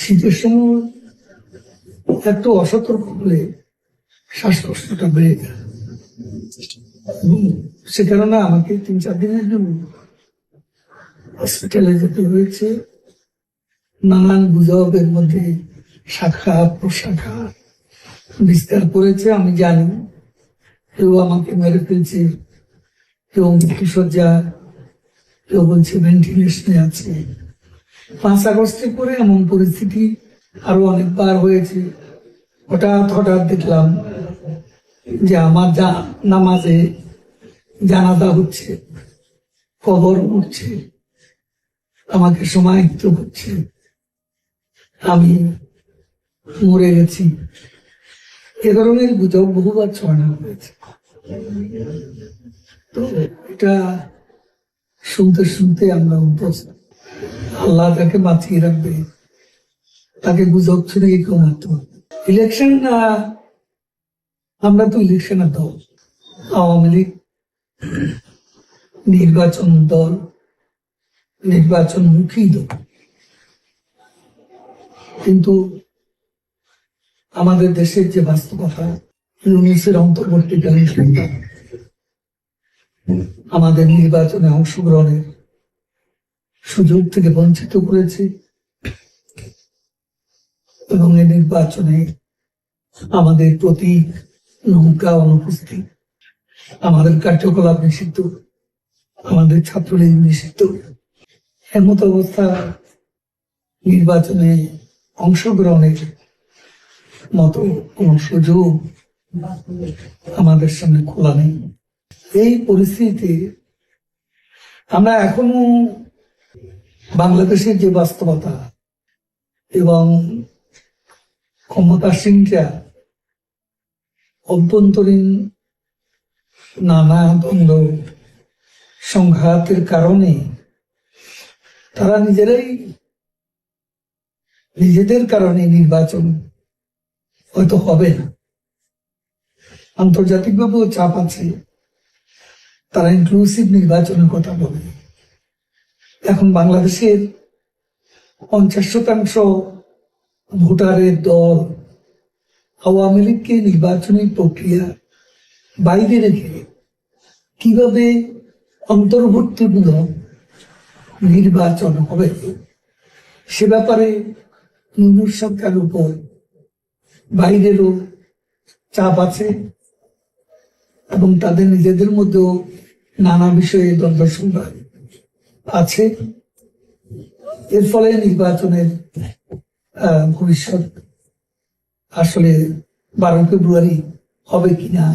শীতের সময় এত অসতর্ক হলে শ্বাসকষ্টটা বেড়ে যায়। এবং সে কারণে আমাকে তিন চার দিনের জন্য হসপিটালে যেতে হয়েছে। নানান গুজবের মধ্যে শাখা প্রশাখা বিস্তার করেছে, আমি জানি। কেউ আমাকে মেরে ফেলছে, কেউ মৃত্যুসজ্জা কেউ বলছে ভেন্টিলেশনে আছে। পাঁচ আগস্টে পরে এমন পরিস্থিতি আরও অনেকবার হয়েছে। হঠাৎ হঠাৎ দেখলাম যে আমার যা নামাজে জানাজা হচ্ছে কবর উঠছে, আমাকে সমাহিত হচ্ছে। আমি মরে গেছি। এ ধরনের গুজব বহুবার ছড়ানো হয়েছে। তো এটা শুনতে শুনতে আমরা অভ্যস্ত। আল্লাহ তাকে বাঁচিয়ে রাখবে। তাকে গুজব ছেড়ে কেউ মারতে পারবে? ইলেকশন আমরা তো ইলেকশনের দল। আওয়ামী লীগ, নির্বাচন দল নির্বাচন মুখী দল। কিন্তু আমাদের দেশের যে বাস্তবতা, ইউনিসের অন্তর্বর্তীকালীন সরকার আমাদের নির্বাচনে অংশগ্রহণের সুযোগ থেকে বঞ্চিত করেছে। এবং এই নির্বাচনে আমাদের প্রতি নৌকা অনুপস্থিত, আমাদের কার্যকলাপ নিষিদ্ধ, আমাদের ছাত্রলীগ নিষিদ্ধ এমত অবস্থা নির্বাচনে অংশগ্রহণের মতো কোন সুযোগ আমাদের সামনে খোলা নেই। এই পরিস্থিতিতে আমরা এখনও বাংলাদেশের যে বাস্তবতা এবং ক্ষমতাসীনরা অভ্যন্তরীণ নানা দ্বন্দ্ব, সংঘাতের কারণে তারা নিজেরাই নিজেদের কারণে নির্বাচন হয়তো হবে না। আন্তর্জাতিকভাবেও চাপ আছে, তারা ইনক্লুসিভ নির্বাচনের কথা বলে। এখন বাংলাদেশের পঞ্চাশ শতাংশ ভোটারের দল আওয়ামী লীগকে নির্বাচনী প্রক্রিয়া বাইরে রেখে কীভাবে অন্তর্ভুক্তিমূলক নির্বাচন হবে, সে ব্যাপারে ইউনুস সরকার উপর বাইরেরও চাপ আছে এবং তাদের নিজেদের মধ্যেও নানা বিষয়ে দ্বন্দ্ব সংবাদ। আছে। এর ফলে নির্বাচনের ভবিষ্যৎ আসলে বারো ফেব্রুয়ারি হবে কিনা